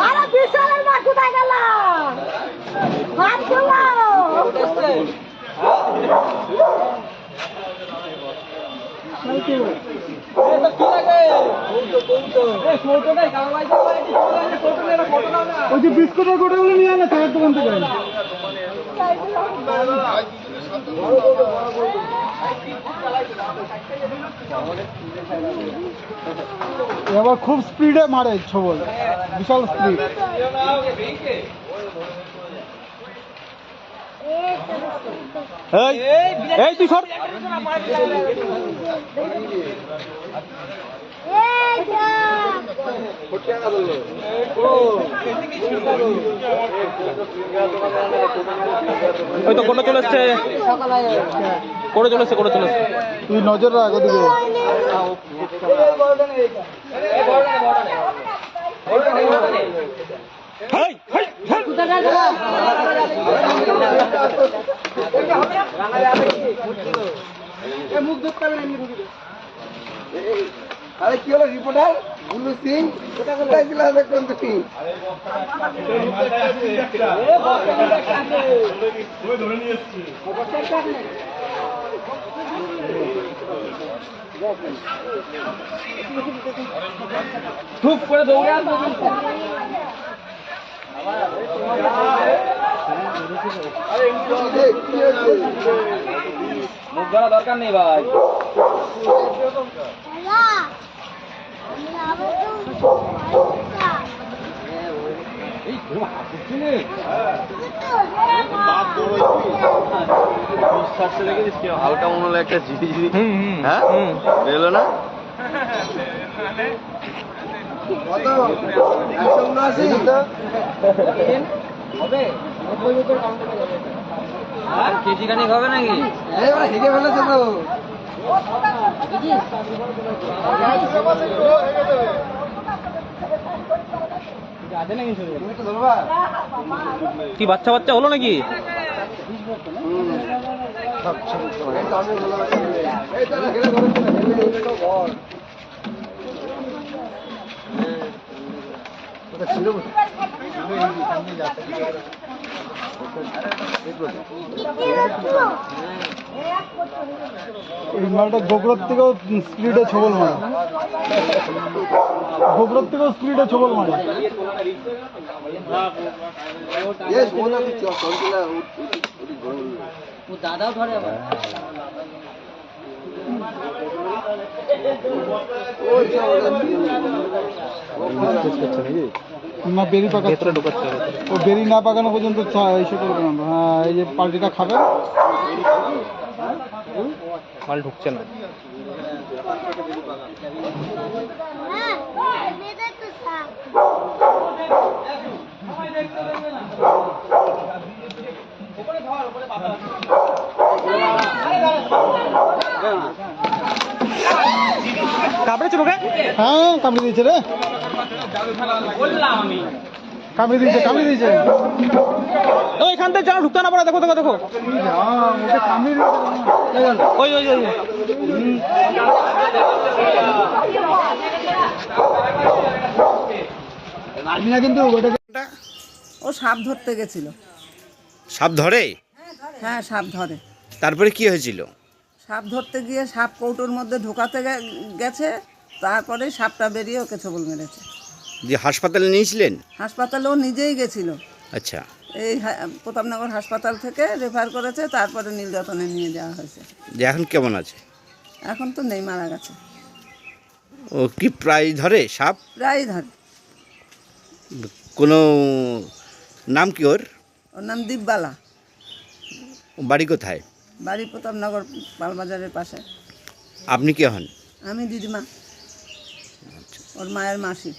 আরে বিশালের মা কোথায় গেল? হাতগুলো ওই যে বিস্কুটের গোটাগুলো নিয়ে আনে চায়ের দোকান থেকে এবার খুব স্পিডে মারে ছবল। বিশাল স্পিড এই এই তুই সর এই ওই তো কোটা চলে এসছে? কোটা চলে এসছে কোটা চলে এসছে তুই নজর রাখ ওদিকে। হেই, হেই, হেই। আরে কি হলো রিপোর্টার বুলু সিং? কোথায় ছিল দেখুন তুমি ধুপ করে দৌড়ে আসবে। মুখ ধরা দরকার নেই ভাই। এই ঘুম হাঁটুচ্ছে হালকা মনে হলো একটা হুম হুম হ্যাঁ? হুম এলো না কেজি খানিক হবে? নাকি? এবার হেগে ফেলেছে তো। তো কি বাচ্চা বাচ্চা হলো নাকি? ছিল এই মালটা গোবরের থেকেও স্পিডে ছবল মারে। গোবরের থেকেও স্পিডে ছবল মারে। Yes, মনে হচ্ছে সন্তুলা ওটি গোল দাদাও ধরে আবার। না বেরি ও বেরি না পাকানো পর্যন্ত চা- এসে করবে না হ্যাঁ এই যে পাল্টিটা খাবে। মাল ঢুকছে না। কাপড়ে ওকে হ্যাঁ কামড়ে দিয়েছে রে। কামড়ে দিয়েছে কামড়ে দিয়েছে। ও এখান থেকে যেন ঢুকতে না পারে দেখো দেখো দেখো। ওই ওই ওই না কিন্তু ও সাপ ধরতে গেছিল। সাপ ধরে? হ্যাঁ সাপ ধরে। তারপরে কি হয়েছিল? সাপ ধরতে গিয়ে সাপ কৌটোর মধ্যে ঢোকাতে গেছে তারপরে সাপটা বেরিয়ে ওকে ছবল মেরেছে। যে হাসপাতালে নিয়েছিলেন? হাসপাতালেও নিজেই গেছিল। আচ্ছা। এই প্রতাপনগর হাসপাতাল থেকে রেফার করেছে তারপরে নীলরতনে নিয়ে যাওয়া হয়েছে। যে এখন কেমন আছে? এখন তো নেই মারা গেছে। ও কি প্রায় ধরে সাপ? প্রায় ধরে। কোনো নাম কি ওর? ওর নাম দীপবালা। ও বাড়ি কোথায়? বাড়ি প্রতাপনগর পালবাজারের পাশে। আপনি কে হন? আমি দিদিমা। ওর মায়ের মাসি।